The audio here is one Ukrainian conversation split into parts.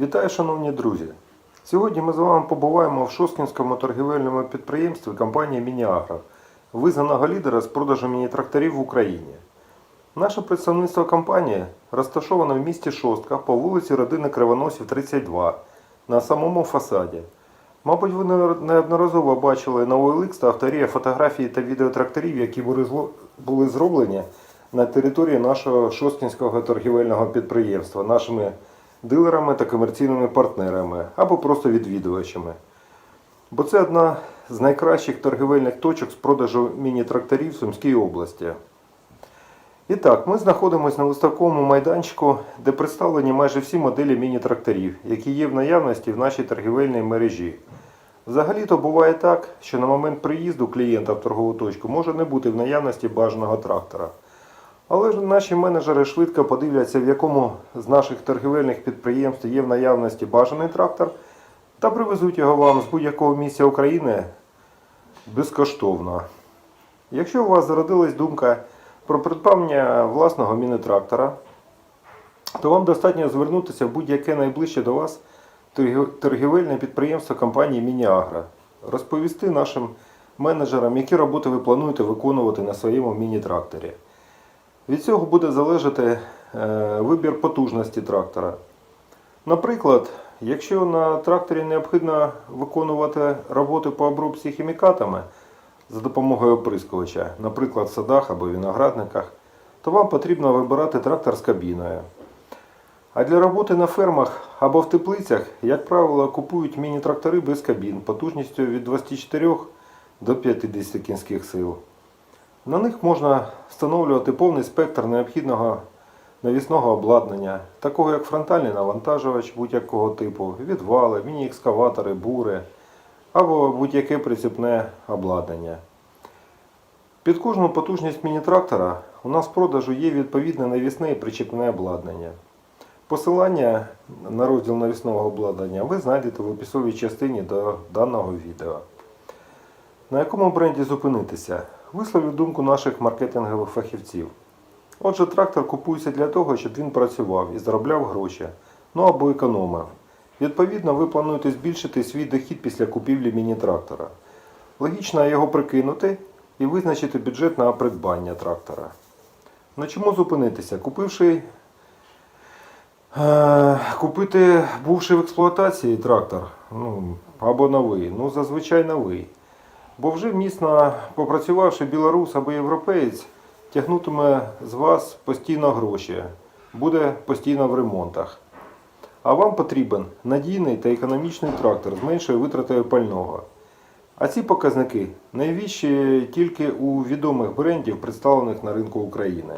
Вітаю, шановні друзі! Сьогодні ми з вами побуваємо в Шосткінському торгівельному підприємстві компанії Мініагро, визнаного лідера з продажу міні-тракторів в Україні. Наше представництво компанії розташоване в місті Шостка по вулиці Родини Кривоносів 32 на самому фасаді. Мабуть, ви неодноразово бачили на OLX та авторія фотографії та відео тракторів, які були зроблені на території нашого Шосткінського торгівельного підприємства нашими дилерами та комерційними партнерами або просто відвідувачами. Бо це одна з найкращих торгівельних точок з продажу міні-тракторів в Сумській області. І так, ми знаходимося на виставковому майданчику, де представлені майже всі моделі міні-тракторів, які є в наявності в нашій торгівельній мережі. Взагалі-то буває так, що на момент приїзду клієнта в торгову точку може не бути в наявності бажаного трактора. Але ж наші менеджери швидко подивляться, в якому з наших торгівельних підприємств є в наявності бажаний трактор, та привезуть його вам з будь-якого місця України безкоштовно. Якщо у вас зародилась думка про придбання власного міні-трактора, то вам достатньо звернутися в будь-яке найближче до вас торгівельне підприємство компанії Мініагро, розповісти нашим менеджерам, які роботи ви плануєте виконувати на своєму міні-тракторі. Від цього буде залежати е, вибір потужності трактора. Наприклад, якщо на тракторі необхідно виконувати роботи по обробці хімікатами за допомогою оприскувача, наприклад, в садах або виноградниках, то вам потрібно вибирати трактор з кабіною. А для роботи на фермах або в теплицях, як правило, купують міні-трактори без кабін потужністю від 24 до 50 кінських сил. На них можна встановлювати повний спектр необхідного навісного обладнання, такого як фронтальний навантажувач будь-якого типу, відвали, міні-екскаватори, бури або будь-яке прицепне обладнання. Під кожну потужність міні-трактора у нас в продажу є відповідне навісне і причепне обладнання. Посилання на розділ навісного обладнання ви знайдете в описовій частині до даного відео. На якому бренді зупинитися? Висловлю думку наших маркетингових фахівців. Отже, трактор купується для того, щоб він працював і заробляв гроші, ну або економив. Відповідно, ви плануєте збільшити свій дохід після купівлі міні-трактора. Логічно його прикинути і визначити бюджет на придбання трактора. На чому зупинитися? Купивши Е, Купити бувши в експлуатації трактор ну, або новий, ну зазвичай новий. Бо вже міцно попрацювавши білорус або європеєць, тягнутиме з вас постійно гроші, буде постійно в ремонтах. А вам потрібен надійний та економічний трактор з меншою витратою пального. А ці показники найвищі тільки у відомих брендів, представлених на ринку України.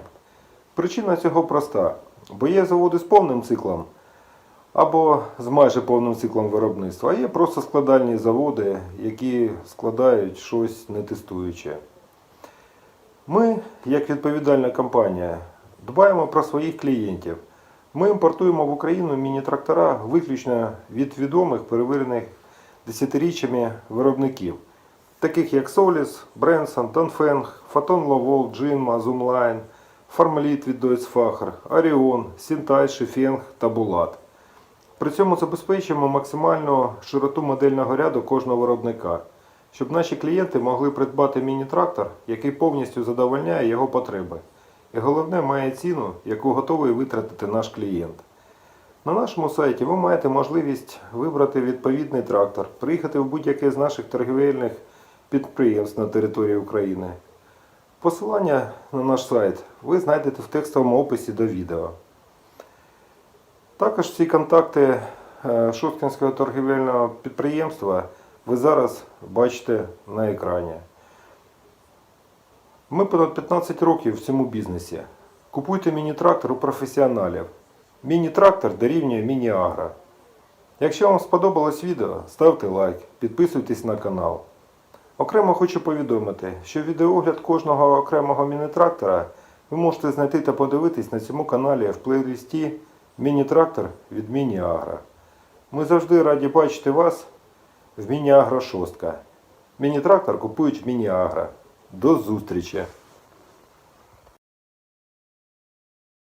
Причина цього проста, бо є заводи з повним циклом або з майже повним циклом виробництва, а є просто складальні заводи, які складають щось не тестуюче. Ми, як відповідальна компанія, дбаємо про своїх клієнтів. Ми імпортуємо в Україну міні-трактора виключно від відомих перевірених десятиріччями виробників, таких як Solis, Бренсон, Донфенг, Фотон Ловол, Джинма, Zoomline, Фармаліт від Deutsfacher, Оріон, Сінтай, Шефенг та Булат. При цьому забезпечуємо максимальну широту модельного ряду кожного виробника, щоб наші клієнти могли придбати міні-трактор, який повністю задовольняє його потреби. І головне має ціну, яку готовий витратити наш клієнт. На нашому сайті ви маєте можливість вибрати відповідний трактор, приїхати в будь-яке з наших торгівельних підприємств на території України. Посилання на наш сайт ви знайдете в текстовому описі до відео. Також всі контакти е, Шосткінського торгівельного підприємства ви зараз бачите на екрані. Ми понад 15 років в цьому бізнесі. Купуйте міні-трактор у професіоналів. Міні-трактор дорівнює міні-агро. Якщо вам сподобалось відео, ставте лайк, підписуйтесь на канал. Окремо хочу повідомити, що відеогляд кожного окремого міні-трактора ви можете знайти та подивитись на цьому каналі в плейлисті Міні-трактор від Міні-Агро. Ми завжди раді бачити вас в Міні-Агро Шостка. Міні-трактор купують в Міні-Агро. До зустрічі!